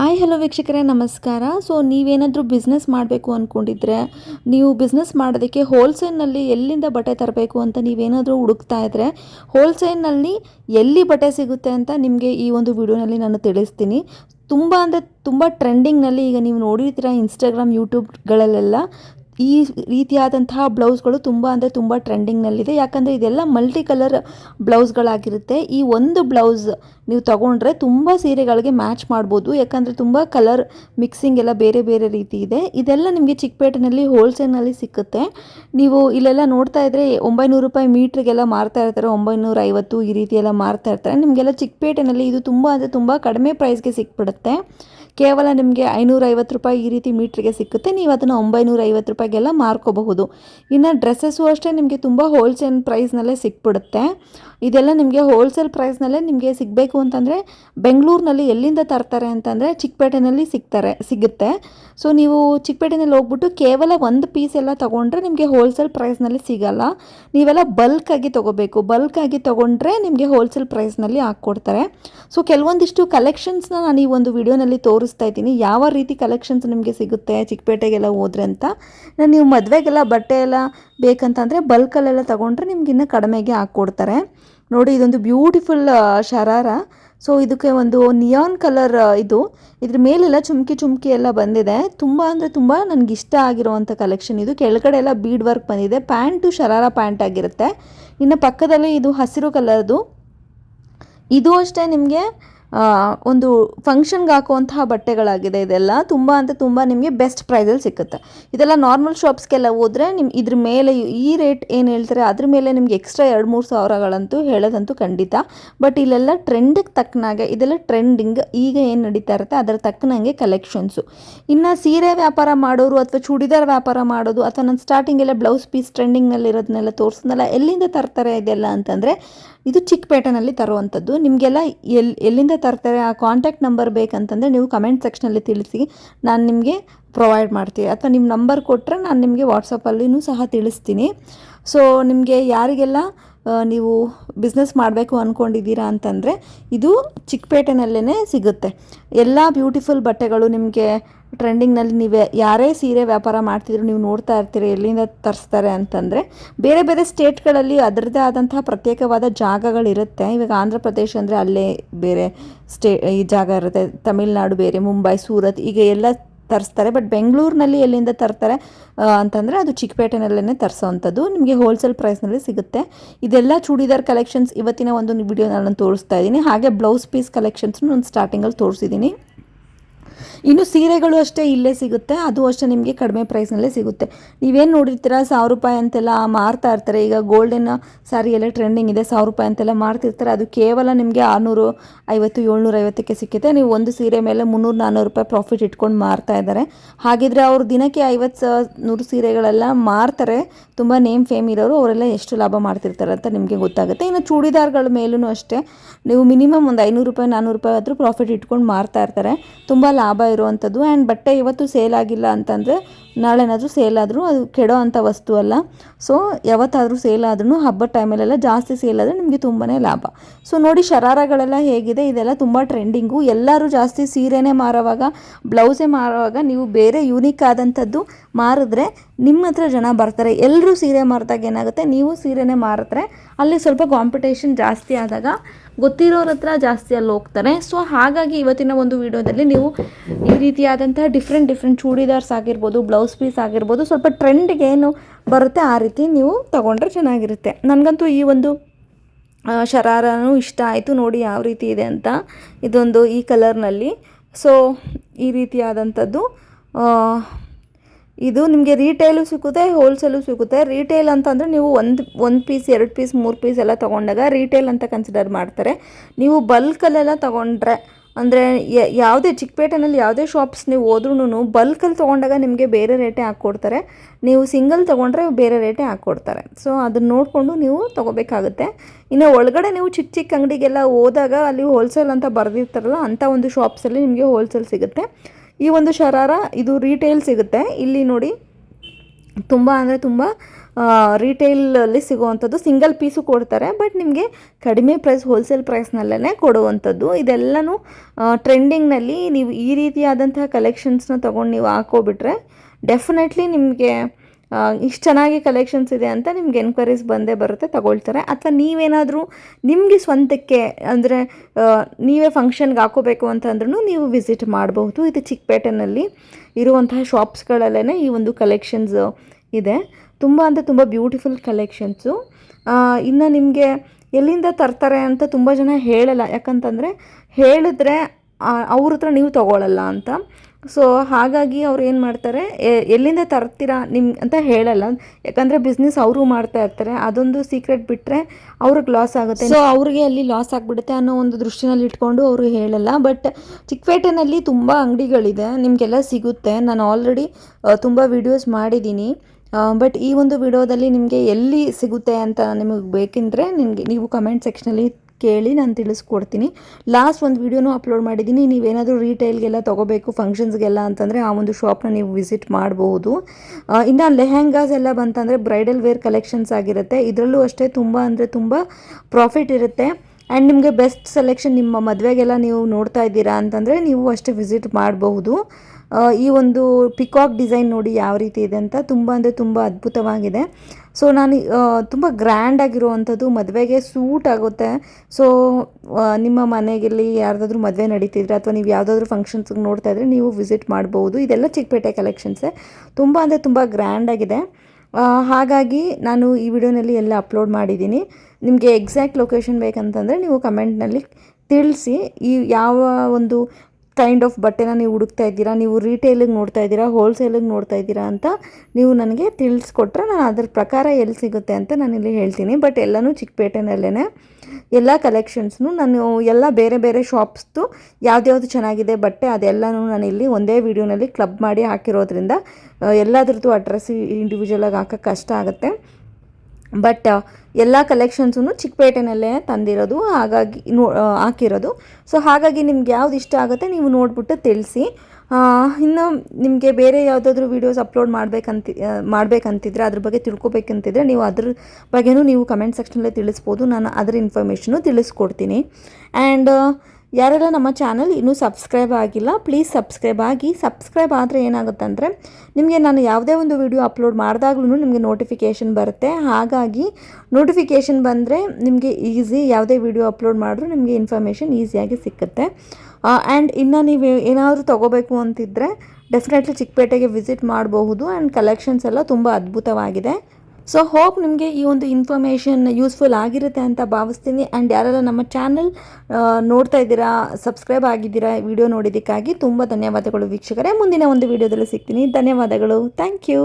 Hi hello ವೀಕ್ಷಕರೇ, ನಮಸ್ಕಾರ. So ನೀವೇನಾದರೂ ಬಿಸ್ನೆಸ್ ಮಾಡಬೇಕು ಅಂದ್ಕೊಂಡಿದ್ರೆ ನೀವು ಬಿಸ್ನೆಸ್ ಮಾಡೋದಕ್ಕೆ ಹೋಲ್ಸೇಲ್ನಲ್ಲಿ ಎಲ್ಲಿಂದ ಬಟ್ಟೆ ತರಬೇಕು ಅಂತ ನೀವೇನಾದರೂ ಹುಡುಕ್ತಾ ಇದ್ದರೆ ಹೋಲ್ಸೇಲ್ನಲ್ಲಿ ಎಲ್ಲಿ ಬಟ್ಟೆ ಸಿಗುತ್ತೆ ಅಂತ ನಿಮಗೆ ಈ ಒಂದು ವಿಡಿಯೋನಲ್ಲಿ ನಾನು ತಿಳಿಸ್ತೀನಿ. ತುಂಬ ಅಂದರೆ ತುಂಬ ಟ್ರೆಂಡಿಂಗ್ನಲ್ಲಿ ಈಗ ನೀವು ನೋಡಿರ್ತೀರ ಇನ್ಸ್ಟಾಗ್ರಾಮ್ ಯೂಟ್ಯೂಬ್ಗಳಲ್ಲೆಲ್ಲ ಈ ರೀತಿಯಾದಂತಹ ಬ್ಲೌಸ್ಗಳು ತುಂಬ ಅಂದರೆ ತುಂಬ ಟ್ರೆಂಡಿಂಗ್ನಲ್ಲಿದೆ. ಯಾಕಂದರೆ ಇದೆಲ್ಲ ಮಲ್ಟಿ ಕಲರ್ ಬ್ಲೌಸ್ಗಳಾಗಿರುತ್ತೆ. ಈ ಒಂದು ಬ್ಲೌಸ್ ನೀವು ತಗೊಂಡ್ರೆ ತುಂಬ ಸೀರೆಗಳಿಗೆ ಮ್ಯಾಚ್ ಮಾಡ್ಬೋದು. ಯಾಕಂದರೆ ತುಂಬ ಕಲರ್ ಮಿಕ್ಸಿಂಗ್ ಎಲ್ಲ ಬೇರೆ ಬೇರೆ ರೀತಿ ಇದೆ. ಇದೆಲ್ಲ ನಿಮಗೆ ಚಿಕ್ಕಪೇಟೆನಲ್ಲಿ, ಹೋಲ್ಸೇಲ್ನಲ್ಲಿ ಸಿಕ್ಕುತ್ತೆ. ನೀವು ಇಲ್ಲೆಲ್ಲ ನೋಡ್ತಾ ಇದ್ದರೆ ಒಂಬೈನೂರು ರೂಪಾಯಿ ಮೀಟ್ರಿಗೆಲ್ಲ ಮಾರ್ತಾ ಇರ್ತಾರೆ. ಒಂಬೈನೂರ ಐವತ್ತು ಈ ರೀತಿ ಎಲ್ಲ ಮಾರ್ತಾ ಇರ್ತಾರೆ. ನಿಮಗೆಲ್ಲ ಚಿಕ್ಕಪೇಟೆನಲ್ಲಿ ಇದು ತುಂಬ ಅಂದರೆ ತುಂಬ ಕಡಿಮೆ ಪ್ರೈಸ್ಗೆ ಸಿಕ್ಬಿಡುತ್ತೆ. ಕೇವಲ ನಿಮಗೆ ಐನೂರ ಐವತ್ತು ರೂಪಾಯಿ ಈ ರೀತಿ ಮೀಟ್ರಿಗೆ ಸಿಕ್ಕುತ್ತೆ. ನೀವು ಅದನ್ನು ಒಂಬೈನೂರ ಐವತ್ತು ರೂಪಾಯಿಗೆಲ್ಲ ಮಾರ್ಕೋಬಹುದು. ಇನ್ನು ಡ್ರೆಸ್ಸಸ್ಸು ಅಷ್ಟೇ ನಿಮಗೆ ತುಂಬ ಹೋಲ್ಸೇಲ್ ಪ್ರೈಸ್ನಲ್ಲೇ ಸಿಕ್ಬಿಡುತ್ತೆ. ಇದೆಲ್ಲ ನಿಮಗೆ ಹೋಲ್ಸೇಲ್ ಪ್ರೈಸ್ನಲ್ಲೇ ನಿಮಗೆ ಸಿಗಬೇಕು ಅಂತಂದರೆ ಬೆಂಗಳೂರಿನಲ್ಲಿ ಎಲ್ಲಿಂದ ತರ್ತಾರೆ ಅಂತಂದರೆ ಚಿಕ್ಕಪೇಟೆಯಲ್ಲಿ ಸಿಗ್ತಾರೆ ಸಿಗುತ್ತೆ. ಸೊ ನೀವು ಚಿಕ್ಕಪೇಟೆನಲ್ಲಿ ಹೋಗ್ಬಿಟ್ಟು ಕೇವಲ ಒಂದು ಪೀಸ್ ಎಲ್ಲ ತೊಗೊಂಡ್ರೆ ನಿಮಗೆ ಹೋಲ್ಸೇಲ್ ಪ್ರೈಸ್ನಲ್ಲಿ ಸಿಗಲ್ಲ. ನೀವೆಲ್ಲ ಬಲ್ಕಾಗಿ ತೊಗೋಬೇಕು. ಬಲ್ಕಾಗಿ ತೊಗೊಂಡ್ರೆ ನಿಮಗೆ ಹೋಲ್ಸೇಲ್ ಪ್ರೈಸ್ನಲ್ಲಿ ಹಾಕ್ಕೊಡ್ತಾರೆ. ಸೊ ಕೆಲವೊಂದಿಷ್ಟು ಕಲೆಕ್ಷನ್ಸ್ನ ನಾನು ಈ ಒಂದು ವಿಡಿಯೋನಲ್ಲಿ ತೋರಿಸ್ತಾ ಇದ್ದೀನಿ. ಯಾವ ರೀತಿ ಕಲೆಕ್ಷನ್ಸ್ ನಿಮಗೆ ಸಿಗುತ್ತೆ ಚಿಕ್ಕಪೇಟೆಗೆಲ್ಲ ಹೋದ್ರೆ ಅಂತ. ನಾನು ನೀವು ಮದುವೆಗೆಲ್ಲ ಬಟ್ಟೆ ಎಲ್ಲ ಬೇಕಂತಂದರೆ ಬಲ್ಕಲ್ಲೆಲ್ಲ ತೊಗೊಂಡ್ರೆ ನಿಮ್ಗೆ ಇನ್ನೂ ಕಡಿಮೆಗೆ ಹಾಕ್ಕೊಡ್ತಾರೆ. ನೋಡಿ, ಇದೊಂದು ಬ್ಯೂಟಿಫುಲ್ ಶರಾರ. ಸೊ ಇದಕ್ಕೆ ಒಂದು ನಿಯಾನ್ ಕಲರ್ ಇದು. ಇದ್ರ ಮೇಲೆಲ್ಲ ಚುಮ್ಕಿ ಚುಮ್ಕಿ ಎಲ್ಲ ಬಂದಿದೆ. ತುಂಬ ಅಂದರೆ ತುಂಬ ನನಗೆ ಇಷ್ಟ ಆಗಿರುವಂಥ ಕಲೆಕ್ಷನ್ ಇದು. ಕೆಳಗಡೆ ಎಲ್ಲ ಬೀಡ್ ವರ್ಕ್ ಬಂದಿದೆ. ಪ್ಯಾಂಟು ಶರಾರ ಪ್ಯಾಂಟ್ ಆಗಿರುತ್ತೆ. ಇನ್ನು ಪಕ್ಕದಲ್ಲಿ ಇದು ಹಸಿರು ಕಲರ್ದು ಇದು ಅಷ್ಟೇ ನಿಮಗೆ ಒಂದು ಫಂಕ್ಷನ್ಗೆ ಹಾಕುವಂತಹ ಬಟ್ಟೆಗಳಾಗಿದೆ ಇದೆಲ್ಲ. ತುಂಬ ಅಂದರೆ ತುಂಬ ನಿಮಗೆ ಬೆಸ್ಟ್ ಪ್ರೈಸಲ್ಲಿ ಸಿಕ್ಕುತ್ತೆ. ಇದೆಲ್ಲ ನಾರ್ಮಲ್ ಶಾಪ್ಸ್ಗೆಲ್ಲ ಹೋದರೆ ನಿಮ್ಮ ಇದ್ರ ಮೇಲೆ ಈ ರೇಟ್ ಏನು ಹೇಳ್ತಾರೆ, ಅದ್ರ ಮೇಲೆ ನಿಮಗೆ ಎಕ್ಸ್ಟ್ರಾ ಎರಡು ಮೂರು ಸಾವಿರಗಳಂತೂ ಹೇಳೋದಂತೂ ಖಂಡಿತ. ಬಟ್ ಇಲ್ಲೆಲ್ಲ ಟ್ರೆಂಡಿಗೆ ತಕ್ಕನಾಗೆ, ಇದೆಲ್ಲ ಟ್ರೆಂಡಿಂಗ್ ಈಗ ಏನು ನಡೀತಾ ಇರುತ್ತೆ, ಅದರ ತಕ್ಕನಂಗೆ ಕಲೆಕ್ಷನ್ಸು ಇನ್ನು ಸೀರೆ ವ್ಯಾಪಾರ ಮಾಡೋರು ಅಥವಾ ಚೂಡಿದಾರ್ ವ್ಯಾಪಾರ ಮಾಡೋದು ಅಥವಾ ನನ್ನ ಸ್ಟಾರ್ಟಿಂಗೆಲ್ಲ ಬ್ಲೌಸ್ ಪೀಸ್ ಟ್ರೆಂಡಿಂಗ್ನಲ್ಲಿರೋದನ್ನೆಲ್ಲ ತೋರಿಸಿದ್ನಲ್ಲ ಎಲ್ಲಿಂದ ತರ್ತಾರೆ ಇದೆಲ್ಲ ಅಂತಂದರೆ, ಇದು ಚಿಕ್ಕಪೇಟೆನಲ್ಲಿ ತರುವಂಥದ್ದು ನಿಮಗೆಲ್ಲ ಎಲ್ಲಿ ಎಲ್ಲಿಂದ ತರ್ತಾರೆ ಆ ಕಾಂಟ್ಯಾಕ್ಟ್ ನಂಬರ್ ಬೇಕಂತಂದರೆ ನೀವು ಕಮೆಂಟ್ ಸೆಕ್ಷನಲ್ಲಿ ತಿಳಿಸಿ. ನಾನು ನಿಮಗೆ ಪ್ರೊವೈಡ್ ಮಾಡ್ತೀವಿ. ಅಥವಾ ನಿಮ್ಮ ನಂಬರ್ ಕೊಟ್ಟರೆ ನಾನು ನಿಮಗೆ ವಾಟ್ಸಪ್ಪಲ್ಲಿನೂ ಸಹ ತಿಳಿಸ್ತೀನಿ. ಸೊ ನಿಮಗೆ ಯಾರಿಗೆಲ್ಲ ನೀವು ಬಿಸ್ನೆಸ್ ಮಾಡಬೇಕು ಅಂದ್ಕೊಂಡಿದ್ದೀರಾ ಅಂತಂದರೆ, ಇದು ಚಿಕ್ಕಪೇಟೆನಲ್ಲೇ ಸಿಗುತ್ತೆ. ಎಲ್ಲ ಬ್ಯೂಟಿಫುಲ್ ಬಟ್ಟೆಗಳು ನಿಮಗೆ ಟ್ರೆಂಡಿಂಗ್ನಲ್ಲಿ ನೀವೇ, ಯಾರೇ ಸೀರೆ ವ್ಯಾಪಾರ ಮಾಡ್ತಿದ್ರು ನೀವು ನೋಡ್ತಾ ಇರ್ತೀರಿ, ಎಲ್ಲಿಂದ ತರಿಸ್ತಾರೆ ಅಂತಂದರೆ, ಬೇರೆ ಬೇರೆ ಸ್ಟೇಟ್ಗಳಲ್ಲಿ ಅದರದ್ದೇ ಆದಂತಹ ಪ್ರತ್ಯೇಕವಾದ ಜಾಗಗಳಿರುತ್ತೆ. ಇವಾಗ ಆಂಧ್ರ ಪ್ರದೇಶ ಅಂದರೆ ಅಲ್ಲೇ ಬೇರೆ ಸ್ಟೇ, ಈ ಜಾಗ ಇರುತ್ತೆ. ತಮಿಳ್ನಾಡು ಬೇರೆ, ಮುಂಬೈ, ಸೂರತ್, ಈಗ ಎಲ್ಲ ತರಿಸ್ತಾರೆ. ಬಟ್ ಬೆಂಗಳೂರಿನಲ್ಲಿ ಎಲ್ಲಿಂದ ತರ್ತಾರೆ? ಅಂತಂದರೆ ಅದು ಚಿಕ್ಕಪೇಟೆನಲ್ಲೇ ತರಿಸೋವಂಥದ್ದು ನಿಮಗೆ ಹೋಲ್ಸೇಲ್ ಪ್ರೈಸ್ನಲ್ಲಿ ಸಿಗುತ್ತೆ. ಇದೆಲ್ಲ ಚೂಡಿದಾರ್ ಕಲೆಕ್ಷನ್ಸ್ ಇವತ್ತಿನ ಒಂದು ವಿಡಿಯೋ ನಾನು ತೋರಿಸ್ತಾ ಇದ್ದೀನಿ. ಹಾಗೆ ಬ್ಲೌಸ್ ಪೀಸ್ ಕಲೆಕ್ಷನ್ಸ್ನು ನಾನು ಸ್ಟಾರ್ಟಿಂಗಲ್ಲಿ ತೋರಿಸಿದ್ದೀನಿ. ಇನ್ನು ಸೀರೆಗಳು ಅಷ್ಟೇ ಇಲ್ಲೇ ಸಿಗುತ್ತೆ, ಅದು ಅಷ್ಟೇ ನಿಮಗೆ ಕಡಿಮೆ ಪ್ರೈಸ್ನಲ್ಲೇ ಸಿಗುತ್ತೆ. ನೀವೇನು ನೋಡಿರ್ತೀರ, ಸಾವಿರ ರೂಪಾಯಿ ಅಂತೆಲ್ಲ ಮಾರ್ತಾ ಇರ್ತಾರೆ, ಈಗ ಗೋಲ್ಡನ್ ಸ್ಯಾರಿ ಎಲ್ಲ ಟ್ರೆಂಡಿಂಗ್ ಇದೆ, ಸಾವಿರ ರೂಪಾಯಿ ಅಂತೆಲ್ಲ ಮಾರ್ತಿರ್ತಾರೆ, ಅದು ಕೇವಲ ನಿಮಗೆ ಆರುನೂರು ಐವತ್ತು, ಏಳ್ನೂರ ಐವತ್ತಕ್ಕೆ ಸಿಕ್ಕುತ್ತೆ ನೀವು ಒಂದು ಸೀರೆ ಮೇಲೆ ಮುನ್ನೂರು ನಾನ್ನೂರು ರೂಪಾಯಿ ಪ್ರಾಫಿಟ್ ಇಟ್ಕೊಂಡು ಮಾರ್ತಾ ಇದ್ದಾರೆ. ಹಾಗಿದ್ರೆ ಅವರು ದಿನಕ್ಕೆ ಐವತ್ತು, ನೂರು ಸೀರೆಗಳೆಲ್ಲ ಮಾರ್ತಾರೆ, ತುಂಬ ನೇಮ್ ಫೇಮ್ ಇರೋರು, ಅವರೆಲ್ಲ ಎಷ್ಟು ಲಾಭ ಮಾಡ್ತಿರ್ತಾರೆ ಅಂತ ನಿಮಗೆ ಗೊತ್ತಾಗುತ್ತೆ. ಇನ್ನು ಚೂಡಿದಾರ್ಗಳ ಮೇಲೂ ಅಷ್ಟೇ, ನೀವು ಮಿನಿಮಮ್ ಒಂದು ಐನೂರು ರೂಪಾಯಿ ನಾನ್ನೂರು ರೂಪಾಯಿ ಆದರೂ ಪ್ರಾಫಿಟ್ ಇಟ್ಕೊಂಡು ಮಾರ್ತಾ ಇರ್ತಾರೆ. ತುಂಬ ಲಾಭ ಇರುವಂಥದ್ದು. ಆ್ಯಂಡ್ ಬಟ್ಟೆ ಇವತ್ತು ಸೇಲ್ ಆಗಿಲ್ಲ ಅಂತಂದರೆ ನಾಳೆನಾದರೂ ಸೇಲ್ ಆದರೂ ಅದು ಕೆಡೋ ಅಂಥ ವಸ್ತು ಅಲ್ಲ. ಸೊ ಯಾವತ್ತಾದರೂ ಸೇಲ್ ಆದ್ರೂ ಹಬ್ಬದ ಟೈಮಲ್ಲೆಲ್ಲ ಜಾಸ್ತಿ ಸೇಲ್ ಆದರೆ ನಿಮಗೆ ತುಂಬಾ ಲಾಭ. ಸೊ ನೋಡಿ ಶರಾರಗಳೆಲ್ಲ ಹೇಗಿದೆ, ಇದೆಲ್ಲ ತುಂಬ ಟ್ರೆಂಡಿಂಗು ಎಲ್ಲರೂ ಜಾಸ್ತಿ ಸೀರೆನೇ ಮಾರೋವಾಗ ಬ್ಲೌಸೇ ಮಾರುವಾಗ ನೀವು ಬೇರೆ ಯೂನಿಕ್ ಆದಂಥದ್ದು ಮಾರಿದ್ರೆ ನಿಮ್ಮ ಹತ್ರ ಜನ ಬರ್ತಾರೆ. ಎಲ್ಲರೂ ಸೀರೆ ಮಾರಿದಾಗ ಏನಾಗುತ್ತೆ, ನೀವು ಸೀರೆನೇ ಮಾರಿದ್ರೆ ಅಲ್ಲಿ ಸ್ವಲ್ಪ ಕಾಂಪಿಟೇಷನ್ ಜಾಸ್ತಿ ಆದಾಗ ಗೊತ್ತಿರೋರ ಹತ್ರ ಜಾಸ್ತಿ ಅಲ್ಲಿ ಹೋಗ್ತಾರೆ. ಸೊ ಹಾಗಾಗಿ ಇವತ್ತಿನ ಒಂದು ವಿಡಿಯೋದಲ್ಲಿ ನೀವು ಈ ರೀತಿಯಾದಂತಹ ಡಿಫ್ರೆಂಟ್ ಡಿಫ್ರೆಂಟ್ ಚೂಡಿದಾರ್ಸ್ ಆಗಿರ್ಬೋದು ಬ್ಲೌಸ್ ಪೀಸ್ ಆಗಿರ್ಬೋದು, ಸ್ವಲ್ಪ ಟ್ರೆಂಡಿಗೆ ಏನು ಬರುತ್ತೆ, ಆ ರೀತಿ ನೀವು ತಗೊಂಡ್ರೆ ಚೆನ್ನಾಗಿರುತ್ತೆ. ನನಗಂತೂ ಈ ಒಂದು ಶರಾರನೂ ಇಷ್ಟ ಆಯಿತು. ನೋಡಿ ಯಾವ ರೀತಿ ಇದೆ ಅಂತ. ಇದೊಂದು ಈ ಕಲರ್ನಲ್ಲಿ. ಸೊ ಈ ರೀತಿಯಾದಂಥದ್ದು ಇದು ನಿಮಗೆ ರೀಟೇಲು ಸಿಗುತ್ತೆ ಹೋಲ್ಸೇಲು ಸಿಗುತ್ತೆ ರೀಟೇಲ್ ಅಂತಂದರೆ ನೀವು ಒಂದು ಒಂದು ಪೀಸ್, ಎರಡು ಪೀಸ್, ಮೂರು ಪೀಸ್ ಎಲ್ಲ ತೊಗೊಂಡಾಗ ರೀಟೇಲ್ ಅಂತ ಕನ್ಸಿಡರ್ ಮಾಡ್ತಾರೆ. ನೀವು ಬಲ್ಕಲ್ಲೆಲ್ಲ ತೊಗೊಂಡ್ರೆ ಅಂದರೆ ಯಾವುದೇ ಚಿಕ್ಕಪೇಟೆನಲ್ಲಿ ಯಾವುದೇ ಶಾಪ್ಸ್ ನೀವು ಹೋದ್ರೂ ಬಲ್ಕಲ್ಲಿ ತೊಗೊಂಡಾಗ ನಿಮಗೆ ಬೇರೆ ರೇಟೇ ಹಾಕ್ಕೊಡ್ತಾರೆ. ನೀವು ಸಿಂಗಲ್ ತೊಗೊಂಡ್ರೆ ಬೇರೆ ರೇಟೇ ಹಾಕ್ಕೊಡ್ತಾರೆ. ಸೊ ಅದನ್ನು ನೋಡಿಕೊಂಡು ನೀವು ತೊಗೋಬೇಕಾಗುತ್ತೆ. ಇನ್ನು ಒಳಗಡೆ ನೀವು ಚಿಕ್ಕ ಚಿಕ್ಕ ಅಂಗಡಿಗೆಲ್ಲ ಹೋದಾಗ ಅಲ್ಲಿ ಹೋಲ್ಸೇಲ್ ಅಂತ ಬರೆದಿರ್ತಾರಲ್ಲ ಅಂಥ ಒಂದು ಶಾಪ್ಸಲ್ಲಿ ನಿಮಗೆ ಹೋಲ್ಸೇಲ್ ಸಿಗುತ್ತೆ. ಈ ಒಂದು ಶರಾರ ಇದು ರೀಟೇಲ್ ಸಿಗುತ್ತೆ. ಇಲ್ಲಿ ನೋಡಿ ತುಂಬ ಅಂದರೆ ತುಂಬ ರಿಟೇಲಲ್ಲಿ ಸಿಗುವಂಥದ್ದು ಸಿಂಗಲ್ ಪೀಸು ಕೊಡ್ತಾರೆ ಬಟ್ ನಿಮಗೆ ಕಡಿಮೆ ಪ್ರೈಸ್ ಹೋಲ್ಸೇಲ್ ಪ್ರೈಸ್ನಲ್ಲೇ ಕೊಡುವಂಥದ್ದು. ಇದೆಲ್ಲನೂ ಟ್ರೆಂಡಿಂಗ್ನಲ್ಲಿ ನೀವು ಈ ರೀತಿಯಾದಂತಹ ಕಲೆಕ್ಷನ್ಸ್ನ ತೊಗೊಂಡು ನೀವು ಹಾಕೋಬಿಟ್ರೆ ಡೆಫಿನೆಟ್ಲಿ ನಿಮಗೆ ಇಷ್ಟು ಚೆನ್ನಾಗಿ ಕಲೆಕ್ಷನ್ಸ್ ಇದೆ ಅಂತ ನಿಮ್ಗೆ ಎನ್ಕ್ವೈರೀಸ್ ಬಂದೇ ಬರುತ್ತೆ, ತಗೊಳ್ತಾರೆ. ಅಥವಾ ನೀವೇನಾದರೂ ನಿಮಗೆ ಸ್ವಂತಕ್ಕೆ ಅಂದರೆ ನೀವೇ ಫಂಕ್ಷನ್ಗೆ ಹಾಕೋಬೇಕು ಅಂತಂದ್ರೂ ನೀವು ವಿಸಿಟ್ ಮಾಡಬಹುದು. ಇದು ಚಿಕ್ಕಪೇಟೆನಲ್ಲಿ ಇರುವಂತಹ ಶಾಪ್ಸ್ಗಳಲ್ಲೇ ಈ ಒಂದು ಕಲೆಕ್ಷನ್ಸ್ ಇದೆ. ತುಂಬ ಅಂದರೆ ತುಂಬ ಬ್ಯೂಟಿಫುಲ್ ಕಲೆಕ್ಷನ್ಸು ಇನ್ನು ನಿಮಗೆ ಎಲ್ಲಿಂದ ತರ್ತಾರೆ ಅಂತ ತುಂಬ ಜನ ಹೇಳಲ್ಲ. ಯಾಕಂತಂದರೆ ಹೇಳಿದ್ರೆ ಅವ್ರ ಹತ್ರ ನೀವು ತೊಗೊಳಲ್ಲ ಅಂತ. ಸೊ ಹಾಗಾಗಿ ಅವ್ರು ಏನು ಮಾಡ್ತಾರೆ ಎಲ್ಲಿಂದ ತರ್ತೀರಾ ನಿಮ್ ಅಂತ ಹೇಳಲ್ಲ. ಯಾಕಂದರೆ ಬಿಸ್ನೆಸ್ ಅವರು ಮಾಡ್ತಾ ಇರ್ತಾರೆ. ಅದೊಂದು ಸೀಕ್ರೆಟ್ ಬಿಟ್ಟರೆ ಅವ್ರಿಗೆ ಲಾಸ್ ಆಗುತ್ತೆ. ಸೊ ಅವ್ರಿಗೆ ಅಲ್ಲಿ ಲಾಸ್ ಆಗಿಬಿಡುತ್ತೆ ಅನ್ನೋ ಒಂದು ದೃಷ್ಟಿನಲ್ಲಿ ಇಟ್ಕೊಂಡು ಅವರು ಹೇಳಲ್ಲ. ಬಟ್ ಚಿಕ್ಕಪೇಟೆನಲ್ಲಿ ತುಂಬ ಅಂಗಡಿಗಳಿದೆ. ನಿಮಗೆಲ್ಲ ಸಿಗುತ್ತೆ. ನಾನು ಆಲ್ರೆಡಿ ತುಂಬ ವಿಡಿಯೋಸ್ ಮಾಡಿದ್ದೀನಿ ಬಟ್ ಈ ಒಂದು ವಿಡಿಯೋದಲ್ಲಿ ನಿಮಗೆ ಎಲ್ಲಿ ಸಿಗುತ್ತೆ ಅಂತ ನಿಮಗೆ ಬೇಕೆಂದರೆ ನಿಮಗೆ ನೀವು ಕಮೆಂಟ್ ಸೆಕ್ಷನಲ್ಲಿ ಕೇಳಿ ನಾನು ತಿಳಿಸ್ಕೊಡ್ತೀನಿ. ಲಾಸ್ಟ್ ಒಂದು ವಿಡಿಯೋನೂ ಅಪ್ಲೋಡ್ ಮಾಡಿದ್ದೀನಿ. ನೀವೇನಾದರೂ ರೀಟೈಲ್ಗೆಲ್ಲ ತೊಗೋಬೇಕು ಫಂಕ್ಷನ್ಸ್ಗೆಲ್ಲ ಅಂತಂದರೆ ಆ ಒಂದು ಶಾಪ್ನ ನೀವು ವಿಸಿಟ್ ಮಾಡಬಹುದು ಇನ್ನು ಲೆಹೆಂಗಾಸ್ ಎಲ್ಲ ಬಂತಂದರೆ ಬ್ರೈಡಲ್ ವೇರ್ ಕಲೆಕ್ಷನ್ಸ್ ಆಗಿರುತ್ತೆ. ಇದರಲ್ಲೂ ಅಷ್ಟೇ ತುಂಬ ಅಂದರೆ ತುಂಬ ಪ್ರಾಫಿಟ್ ಇರುತ್ತೆ. ಆ್ಯಂಡ್ ನಿಮಗೆ ಬೆಸ್ಟ್ ಸೆಲೆಕ್ಷನ್ ನಿಮ್ಮ ಮದುವೆಗೆಲ್ಲ ನೀವು ನೋಡ್ತಾ ಇದ್ದೀರಾ ಅಂತಂದರೆ ನೀವು ಅಷ್ಟೇ ವಿಸಿಟ್ ಮಾಡಬಹುದು ಈ ಒಂದು ಪಿಕಾಕ್ ಡಿಸೈನ್ ನೋಡಿ ಯಾವ ರೀತಿ ಇದೆ ಅಂತ ತುಂಬ ಅಂದರೆ ತುಂಬ ಅದ್ಭುತವಾಗಿದೆ. ಸೊ ನಾನು ತುಂಬ ಗ್ರ್ಯಾಂಡ್ ಆಗಿರುವಂಥದ್ದು ಮದುವೆಗೆ ಸೂಟ್ ಆಗುತ್ತೆ. ಸೊ ನಿಮ್ಮ ಮನೆಗೆಲ್ಲಿ ಯಾರ್ದಾದ್ರೂ ಮದುವೆ ನಡೀತಿದ್ರೆ ಅಥವಾ ನೀವು ಯಾವುದಾದ್ರೂ ಫಂಕ್ಷನ್ಸ್ಗೆ ನೋಡ್ತಾ ಇದ್ರೆ ನೀವು ವಿಸಿಟ್ ಮಾಡ್ಬೋದು. ಇದೆಲ್ಲ ಚಿಕ್ಕಪೇಟೆ ಕಲೆಕ್ಷನ್ಸೇ ತುಂಬ ಅಂದರೆ ತುಂಬ ಗ್ರ್ಯಾಂಡ್ ಆಗಿದೆ. ಹಾಗಾಗಿ ನಾನು ಈ ವಿಡಿಯೋನಲ್ಲಿ ಎಲ್ಲ ಅಪ್ಲೋಡ್ ಮಾಡಿದ್ದೀನಿ. ನಿಮಗೆ ಎಕ್ಸಾಕ್ಟ್ ಲೊಕೇಶನ್ ಬೇಕಂತಂದರೆ ನೀವು ಕಮೆಂಟ್ನಲ್ಲಿ ತಿಳಿಸಿ ಈ ಯಾವ ಒಂದು ಕೈಂಡ್ ಆಫ್ ಬಟ್ಟೆನ ನೀವು ಹುಡುಕ್ತಾ ಇದ್ದೀರಾ, ನೀವು ರೀಟೇಲಿಗೆ ನೋಡ್ತಾ ಇದ್ದೀರಾ ಹೋಲ್ಸೇಲಿಗೆ ನೋಡ್ತಾ ಇದ್ದೀರಾ ಅಂತ ನೀವು ನನಗೆ ತಿಳಿಸ್ಕೊಟ್ರೆ ನಾನು ಅದ್ರ ಪ್ರಕಾರ ಎಲ್ಲಿ ಸಿಗುತ್ತೆ ಅಂತ ನಾನು ಇಲ್ಲಿ ಹೇಳ್ತೀನಿ. ಬಟ್ ಎಲ್ಲನೂ ಚಿಕ್ಕಪೇಟೆನಲ್ಲೇ ಎಲ್ಲ ಕಲೆಕ್ಷನ್ಸ್ನು ನಾನು ಎಲ್ಲ ಬೇರೆ ಬೇರೆ ಶಾಪ್ಸ್ದು ಯಾವ್ದ್ಯಾವ್ದು ಚೆನ್ನಾಗಿದೆ ಬಟ್ಟೆ ಅದೆಲ್ಲನೂ ನಾನು ಇಲ್ಲಿ ಒಂದೇ ವಿಡಿಯೋನಲ್ಲಿ ಕ್ಲಬ್ ಮಾಡಿ ಹಾಕಿರೋದ್ರಿಂದ ಎಲ್ಲದ್ರದ್ದು ಅಡ್ರೆಸ್ ಇಂಡಿವಿಜುವಲಾಗಿ ಹಾಕೋಕ್ಕೆ ಕಷ್ಟ ಆಗುತ್ತೆ. ಬಟ್ ಎಲ್ಲ ಕಲೆಕ್ಷನ್ಸೂ ಚಿಕ್ಕಪೇಟೆನಲ್ಲೇ ತಂದಿರೋದು, ಹಾಗಾಗಿ ನೋ ಹಾಕಿರೋದು. ಸೊ ಹಾಗಾಗಿ ನಿಮ್ಗೆ ಯಾವ್ದು ಇಷ್ಟ ಆಗುತ್ತೆ ನೀವು ನೋಡ್ಬಿಟ್ಟು ತಿಳಿಸಿ. ಇನ್ನು ನಿಮಗೆ ಬೇರೆ ಯಾವುದಾದ್ರೂ ವೀಡಿಯೋಸ್ ಅಪ್ಲೋಡ್ ಮಾಡಬೇಕಂತ ಮಾಡಬೇಕಂತಿದ್ರೆ ಅದ್ರ ಬಗ್ಗೆ ತಿಳ್ಕೊಬೇಕಂತಿದ್ರೆ ನೀವು ಅದ್ರ ಬಗ್ಗೆನೂ ನೀವು ಕಮೆಂಟ್ ಸೆಕ್ಷನಲ್ಲೇ ತಿಳಿಸ್ಬೋದು. ನಾನು ಅದರ ಇನ್ಫಾರ್ಮೇಷನು ತಿಳಿಸ್ಕೊಡ್ತೀನಿ. ಆ್ಯಂಡ್ ಯಾರೆಲ್ಲ ನಮ್ಮ ಚಾನಲ್ ಇನ್ನೂ ಸಬ್ಸ್ಕ್ರೈಬ್ ಆಗಿಲ್ಲ ಪ್ಲೀಸ್ ಸಬ್ಸ್ಕ್ರೈಬ್ ಆಗಿ. ಸಬ್ಸ್ಕ್ರೈಬ್ ಆದರೆ ಏನಾಗುತ್ತೆ ಅಂದರೆ ನಿಮಗೆ ನಾನು ಯಾವುದೇ ಒಂದು ವಿಡಿಯೋ ಅಪ್ಲೋಡ್ ಮಾಡಿದಾಗ್ಲೂ ನಿಮಗೆ ನೋಟಿಫಿಕೇಷನ್ ಬರುತ್ತೆ. ಹಾಗಾಗಿ ನೋಟಿಫಿಕೇಷನ್ ಬಂದರೆ ನಿಮಗೆ ಈಸಿ ಯಾವುದೇ ವಿಡಿಯೋ ಅಪ್ಲೋಡ್ ಮಾಡಿದ್ರೂ ನಿಮಗೆ ಇನ್ಫಾರ್ಮೇಷನ್ ಈಸಿಯಾಗಿ ಸಿಕ್ಕುತ್ತೆ. ಆ್ಯಂಡ್ ಇನ್ನು ನೀವು ಏನಾದರೂ ತೊಗೋಬೇಕು ಅಂತಿದ್ದರೆ ಡೆಫಿನೆಟ್ಲಿ ಚಿಕ್ಕಪೇಟೆಗೆ ವಿಸಿಟ್ ಮಾಡಬಹುದು. ಆ್ಯಂಡ್ ಕಲೆಕ್ಷನ್ಸ್ ಎಲ್ಲ ತುಂಬ ಅದ್ಭುತವಾಗಿದೆ. ಸೊ ಹೋಪ್ ನಿಮಗೆ ಈ ಒಂದು ಇನ್ಫಾರ್ಮೇಷನ್ ಯೂಸ್ಫುಲ್ ಆಗಿರುತ್ತೆ ಅಂತ ಭಾವಿಸ್ತೀನಿ. ಆ್ಯಂಡ್ ಯಾರೆಲ್ಲ ನಮ್ಮ ಚಾನಲ್ ನೋಡ್ತಾ ಇದ್ದೀರಾ ಸಬ್ಸ್ಕ್ರೈಬ್ ಆಗಿದ್ದೀರಾ ವಿಡಿಯೋ ನೋಡಿದ್ದಕ್ಕಾಗಿ ತುಂಬ ಧನ್ಯವಾದಗಳು ವೀಕ್ಷಕರೇ. ಮುಂದಿನ ಒಂದು ವಿಡಿಯೋದಲ್ಲಿ ಸಿಗ್ತೀನಿ. ಧನ್ಯವಾದಗಳು. Thank you